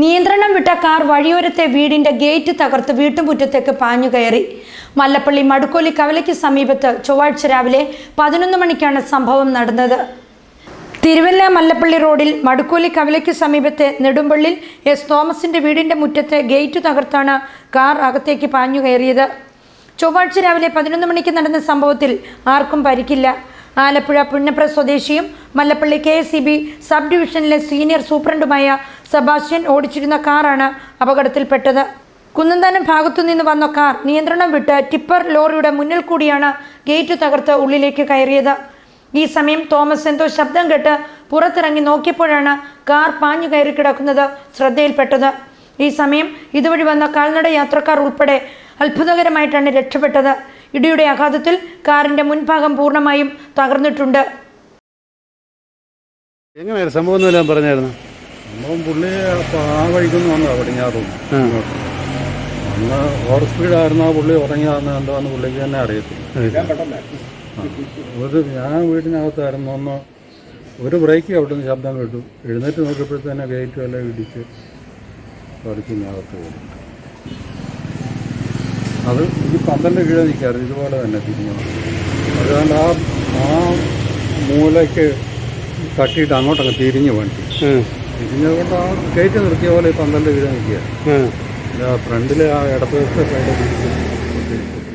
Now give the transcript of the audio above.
നിയന്ത്രണം വിട്ട കാർ വഴിയോരത്തെ വീടിന്റെ ഗേറ്റ് തകർത്ത് വീട്ടുമുറ്റത്തേക്ക് പാഞ്ഞു കയറി. മല്ലപ്പള്ളി മടുക്കോലി കവലയ്ക്ക് സമീപത്ത് ചൊവ്വാഴ്ച രാവിലെ പതിനൊന്ന് മണിക്കാണ് സംഭവം നടന്നത്. തിരുവല്ല മല്ലപ്പള്ളി റോഡിൽ മടുക്കോലി കവലയ്ക്ക് സമീപത്തെ നെടുമ്പള്ളിൽ എസ് തോമസിന്റെ വീടിന്റെ മുറ്റത്തെ ഗേറ്റ് തകർത്താണ് കാർ അകത്തേക്ക് പാഞ്ഞു കയറിയത്. ചൊവ്വാഴ്ച രാവിലെ പതിനൊന്ന് മണിക്ക് നടന്ന സംഭവത്തിൽ ആർക്കും പരിക്കില്ല. ആലപ്പുഴ പുന്നപ്ര സ്വദേശിയും മല്ലപ്പള്ളി കെ സബ് ഡിവിഷനിലെ സീനിയർ സൂപ്രണ്ടുമായ സെബാസ്റ്റ്യൻ ഓടിച്ചിരുന്ന കാറാണ് അപകടത്തിൽപ്പെട്ടത്. കുന്നന്താനം ഭാഗത്തു നിന്ന് വന്ന കാർ നിയന്ത്രണം വിട്ട് ടിപ്പർ ലോറിയുടെ മുന്നിൽ കൂടിയാണ് ഗേറ്റ് തകർത്ത് ഉള്ളിലേക്ക് കയറിയത്. ഈ സമയം തോമസ് എന്തോ ശബ്ദം കേട്ട് പുറത്തിറങ്ങി നോക്കിയപ്പോഴാണ് കാർ പാഞ്ഞു കയറി കിടക്കുന്നത് ശ്രദ്ധയിൽപ്പെട്ടത്. ഈ സമയം ഇതുവഴി വന്ന കാൽനട യാത്രക്കാർ ഉൾപ്പെടെ അത്ഭുതകരമായിട്ടാണ് രക്ഷപ്പെട്ടത്. ഇടിയുടെ ആഘാതത്തിൽ കാറിന്റെ മുൻഭാഗം പൂർണമായും തകർന്നിട്ടുണ്ട്. എങ്ങനെയായിരുന്നു സംഭവം പറഞ്ഞായിരുന്നു? സംഭവം പുള്ളി അപ്പോൾ ആ വഴിക്കൊന്നും വന്നതാ പടിഞ്ഞാറും അന്ന് ഓവർ സ്പീഡായിരുന്നു ആ പുള്ളി ഉറങ്ങിയാന്ന് എന്താന്ന് പുള്ളിക്ക് തന്നെ അറിയത്തില്ല. ഒരു ഞാൻ വീടിനകത്തായിരുന്നു ഒന്ന് ഒരു ബ്രേക്ക് അവിടുന്ന് ശബ്ദം കേട്ടു. എഴുന്നേറ്റ് നോക്കിയപ്പോഴത്തേനെ ഗേറ്റ് എല്ലാം ഇടിച്ച് പറിക്കുന്നകത്ത് പോയി അത് ഈ പന്തലിന്റെ കീഴെ നിൽക്കാറ് ഇതുപോലെ തന്നെ തിരിഞ്ഞു അതുകൊണ്ട് ആ ആ മൂലയ്ക്ക് തട്ടിയിട്ട് അങ്ങോട്ടങ്ങ് തിരിഞ്ഞു വണ്ടി. ഇരിഞ്ഞതുകൊണ്ടാണ് നിർത്തിയ പോലെ പന്ത്രണ്ട് വീട് നിൽക്കുക ഫ്രണ്ടിൽ ആ ഇടത്തുവശത്തെ സൈഡ്